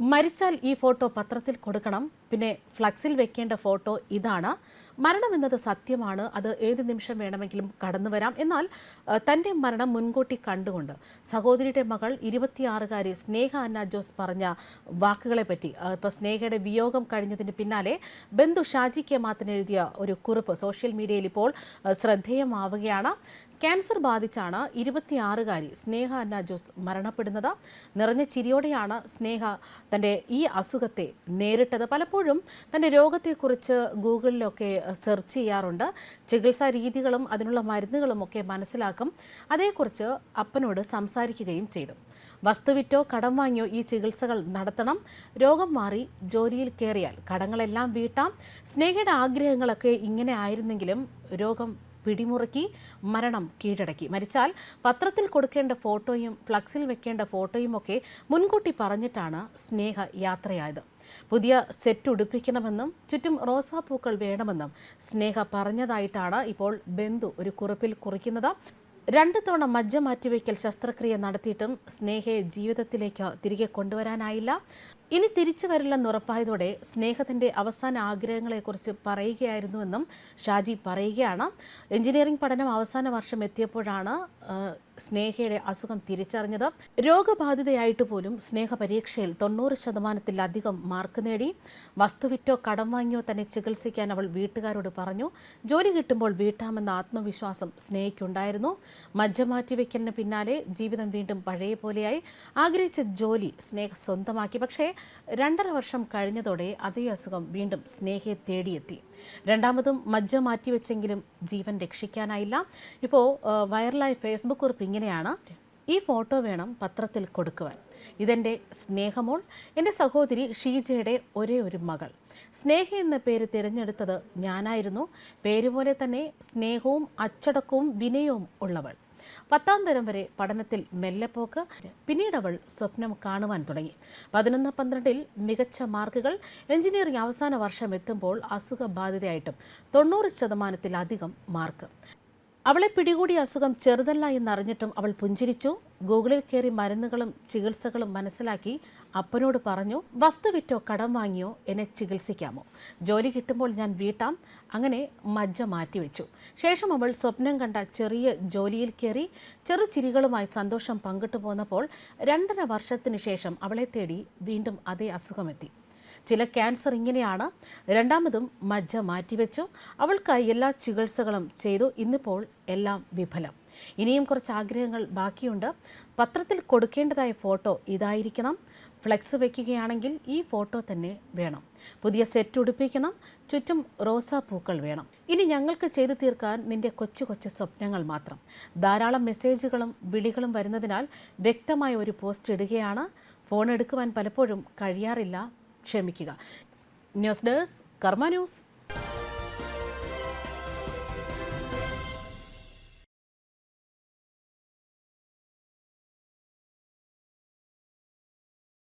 മരിച്ചാൽ ഈ ഫോട്ടോ പത്രത്തിൽ കൊടുക്കണം. പിന്നെ ഫ്ലക്സിൽ വെക്കേണ്ട ഫോട്ടോ ഇതാണ്. മരണം എന്നത് സത്യമാണ്. അത് ഏത് നിമിഷം വേണമെങ്കിലും കടന്നു വരാം. എന്നാൽ തന്റെ മരണം മുൻകൂട്ടി കണ്ടുകൊണ്ട് സഹോദരിയുടെ മകൾ ഇരുപത്തിയാറുകാരി സ്നേഹ അന്ന ജോസ് പറഞ്ഞ വാക്കുകളെ പറ്റി ഇപ്പോൾ സ്നേഹയുടെ വിയോഗം കഴിഞ്ഞതിന് പിന്നാലെ ബന്ധു ഷാജി കെ മാത്തൻ എഴുതിയ ഒരു കുറിപ്പ് സോഷ്യൽ മീഡിയയിൽ ഇപ്പോൾ ശ്രദ്ധേയമാവുകയാണ്. ക്യാൻസർ ബാധിച്ചാണ് ഇരുപത്തിയാറുകാരി സ്നേഹ അന്ന ജോസ് മരണപ്പെടുന്നത്. നിറഞ്ഞ ചിരിയോടെയാണ് സ്നേഹ തന്റെ ഈ അസുഖത്തെ നേരിട്ടത്. പലപ്പോഴും തന്റെ രോഗത്തെക്കുറിച്ച് ഗൂഗിളിലൊക്കെ സെർച്ച് ചെയ്യാറുണ്ട്. ചികിത്സാ രീതികളും അതിനുള്ള മരുന്നുകളും ഒക്കെ മനസ്സിലാക്കും. അതേക്കുറിച്ച് അപ്പനോട് സംസാരിക്കുകയും ചെയ്തു. വസ്തുവിറ്റോ കടം വാങ്ങിയോ ഈ ചികിത്സകൾ നടത്തണം. രോഗം മാറി ജോലിയിൽ കയറിയാൽ കടങ്ങളെല്ലാം വീട്ടാം. സ്നേഹയുടെ ആഗ്രഹങ്ങളൊക്കെ ഇങ്ങനെ ആയിരുന്നെങ്കിലും രോഗം പിടിമുറുക്കി മരണം കീഴടക്കി. മരിച്ചാൽ പത്രത്തിൽ കൊടുക്കേണ്ട ഫോട്ടോയും ഫ്ലക്സിൽ വെക്കേണ്ട ഫോട്ടോയും ഒക്കെ മുൻകൂട്ടി പറഞ്ഞിട്ടാണ് സ്നേഹ യാത്രയായത്. പുതിയ സെറ്റ് ഉടുപ്പിക്കണമെന്നും ചുറ്റും റോസാപ്പൂക്കൾ വേണമെന്നും സ്നേഹ പറഞ്ഞതായിട്ടാണ് ഇപ്പോൾ ബന്ധു ഒരു കുറിപ്പിൽ കുറിക്കുന്നത്. രണ്ട് തവണ മജ്ജ മാറ്റിവെക്കൽ ശസ്ത്രക്രിയ നടത്തിയിട്ടും സ്നേഹയെ ജീവിതത്തിലേക്ക് തിരികെ കൊണ്ടുവരാനായില്ല. ഇനി തിരിച്ചു വരില്ലെന്ന് ഉറപ്പായതോടെ സ്നേഹത്തിന്റെ അവസാന ആഗ്രഹങ്ങളെക്കുറിച്ച് പറയുകയായിരുന്നുവെന്നും ഷാജി പറയുകയാണ്. എഞ്ചിനീയറിംഗ് പഠനം അവസാന വർഷം എത്തിയപ്പോഴാണ് സ്നേഹയുടെ അസുഖം തിരിച്ചറിഞ്ഞത്. രോഗബാധിതയായിട്ട് പോലും സ്നേഹ പരീക്ഷയിൽ തൊണ്ണൂറ് ശതമാനത്തിലധികം മാർക്ക് നേടി. വസ്തുവിറ്റോ കടം വാങ്ങിയോ തന്നെ ചികിത്സിക്കാൻ അവൾ വീട്ടുകാരോട് പറഞ്ഞു. ജോലി കിട്ടുമ്പോൾ വീട്ടാമെന്ന ആത്മവിശ്വാസം സ്നേഹയ്ക്കുണ്ടായിരുന്നു മജ്ജ മാറ്റിവെക്കലിന് പിന്നാലെ ജീവിതം വീണ്ടും പഴയ പോലെയായി ആഗ്രഹിച്ച ജോലി സ്നേഹ സ്വന്തമാക്കി. പക്ഷേ രണ്ടര വർഷം കഴിഞ്ഞതോടെ അതേ അസുഖം വീണ്ടും സ്നേഹയെ തേടിയെത്തി. രണ്ടാമതും മജ്ജ മാറ്റിവെച്ചെങ്കിലും ജീവൻ രക്ഷിക്കാനായില്ല. ഇപ്പോൾ വൈറലായ ഫേസ്ബുക്ക് കുറിപ്പ് ഇങ്ങനെയാണ്. ഈ ഫോട്ടോ വേണം പത്രത്തിൽ കൊടുക്കുവാൻ. ഇതെന്റെ സ്നേഹമോൾ എന്റെ സഹോദരി ഷീജയുടെ ഒരേ ഒരു മകൾ. സ്നേഹ എന്ന പേര് തിരഞ്ഞെടുത്തത് ഞാനായിരുന്നു. പേരുപോലെ തന്നെ സ്നേഹവും അച്ചടക്കവും വിനയവും ഉള്ളവൾ. പത്താം തരം വരെ പഠനത്തിൽ മെല്ലെ മെല്ലെപ്പോക്ക് പിന്നീട് അവൾ സ്വപ്നം കാണുവാൻ തുടങ്ങി. പതിനൊന്ന് പന്ത്രണ്ടിൽ മികച്ച മാർക്കുകൾ. എഞ്ചിനീയറിംഗ് അവസാന വർഷം എത്തുമ്പോൾ അസുഖബാധിതയായിട്ടും തൊണ്ണൂറ് ശതമാനത്തിലധികം മാർക്ക്. അവളെ പിടികൂടിയ അസുഖം ചെറുതല്ല എന്നറിഞ്ഞിട്ടും അവൾ പുഞ്ചിരിച്ചു. ഗൂഗിളിൽ കയറി മരുന്നുകളും ചികിത്സകളും മനസ്സിലാക്കി അപ്പനോട് പറഞ്ഞു വസ്തു വിറ്റോ കടം വാങ്ങിയോ എന്നെ ചികിത്സിക്കാമോ? ജോലി കിട്ടുമ്പോൾ ഞാൻ വീട്ടാം. അങ്ങനെ മജ്ജ മാറ്റിവെച്ചു. ശേഷം അവൾ സ്വപ്നം കണ്ട ചെറിയ ജോലിയിൽ കയറി ചെറു ചിരികളുമായി സന്തോഷം പങ്കിട്ടു പോന്നപ്പോൾ രണ്ടര വർഷത്തിന് ശേഷം അവളെ തേടി വീണ്ടും അതേ അസുഖമെത്തി. ചില ക്യാൻസർ ഇങ്ങനെയാണ്. രണ്ടാമതും മജ്ജ മാറ്റിവെച്ചു. അവൾക്കായി എല്ലാ ചികിത്സകളും ചെയ്തു. ഇന്നിപ്പോൾ എല്ലാം വിഫലം. ഇനിയും കുറച്ച് ആഗ്രഹങ്ങൾ ബാക്കിയുണ്ട്. പത്രത്തിൽ കൊടുക്കേണ്ടതായ ഫോട്ടോ ഇതായിരിക്കണം. ഫ്ലെക്സ് വയ്ക്കുകയാണെങ്കിൽ ഈ ഫോട്ടോ തന്നെ വേണം. പുതിയ സെറ്റ് ഉടുപ്പിക്കണം. ചുറ്റും റോസാപ്പൂക്കൾ വേണം. ഇനി ഞങ്ങൾക്ക് ചെയ്തു തീർക്കാൻ നിന്റെ കൊച്ചു കൊച്ചു സ്വപ്നങ്ങൾ മാത്രം. ധാരാളം മെസ്സേജുകളും വിളികളും വരുന്നതിനാൽ വ്യക്തമായ ഒരു പോസ്റ്റ് ഇടുകയാണ്. ഫോൺ എടുക്കുവാൻ പലപ്പോഴും കഴിയാറില്ല. ക്ഷമിക്കുക. News desk Karma news.